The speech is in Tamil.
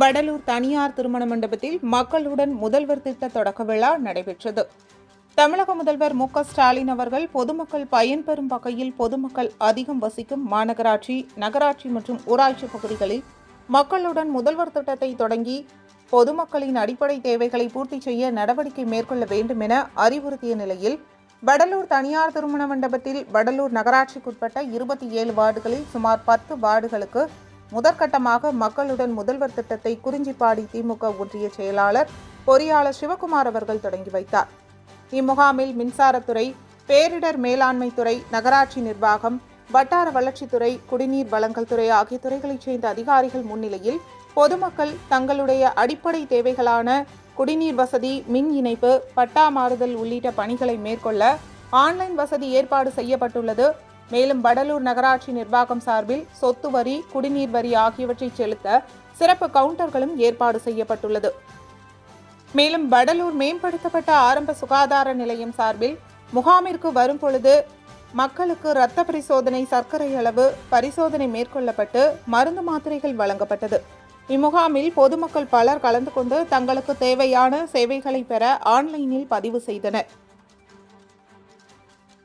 வடலூர் தனியார் திருமண மண்டபத்தில் மக்களுடன் முதல்வர் திட்ட தொடக்க விழா நடைபெற்றது. தமிழக முதல்வர் மு ஸ்டாலின் அவர்கள் பொதுமக்கள் பயன்பெறும் வகையில் பொதுமக்கள் அதிகம் வசிக்கும் மாநகராட்சி நகராட்சி மற்றும் ஊராட்சி பகுதிகளில் மக்களுடன் முதல்வர் திட்டத்தை தொடங்கி பொதுமக்களின் அடிப்படை தேவைகளை பூர்த்தி செய்ய நடவடிக்கை மேற்கொள்ள வேண்டும் என அறிவுறுத்திய நிலையில் வடலூர் தனியார் திருமண மண்டபத்தில் வடலூர் நகராட்சிக்குட்பட்ட இருபத்தி ஏழு வார்டுகளில் சுமார் பத்து வார்டுகளுக்கு முதற்கட்டமாக மக்களுடன் முதல்வர் திட்டத்தை குறிஞ்சிப்பாடி திமுக ஒன்றிய செயலாளர் பொறியாளர் சிவகுமார் அவர்கள் தொடங்கி வைத்தார். இம்முகாமில் மின்சாரத்துறை பேரிடர் மேலாண்மை துறை நகராட்சி நிர்வாகம் வட்டார வளர்ச்சித்துறை குடிநீர் வழங்கல் துறை ஆகிய துறைகளைச் சேர்ந்த அதிகாரிகள் முன்னிலையில் பொதுமக்கள் தங்களுடைய அடிப்படை தேவைகளான குடிநீர் வசதி மின் இணைப்பு பட்டா மாறுதல் உள்ளிட்ட பணிகளை மேற்கொள்ள ஆன்லைன் வசதி ஏற்பாடு செய்யப்பட்டுள்ளது. மேலும் வடலூர் நகராட்சி நிர்வாகம் சார்பில் சொத்து வரி குடிநீர் வரி ஆகியவற்றை செலுத்த சிறப்பு கவுண்டர்களும் ஏற்பாடு செய்யப்பட்டுள்ளது. மேலும் வடலூர் மேம்படுத்தப்பட்ட ஆரம்ப சுகாதார நிலையம் சார்பில் முகாமிற்கு வரும் பொழுது மக்களுக்கு இரத்த பரிசோதனை சர்க்கரை அளவு பரிசோதனை மேற்கொள்ளப்பட்டு மருந்து மாத்திரைகள் வழங்கப்பட்டது. இம்முகாமில் பொதுமக்கள் பலர் கலந்து கொண்டு தங்களுக்கு தேவையான சேவைகளை பெற ஆன்லைனில் பதிவு செய்தனர்.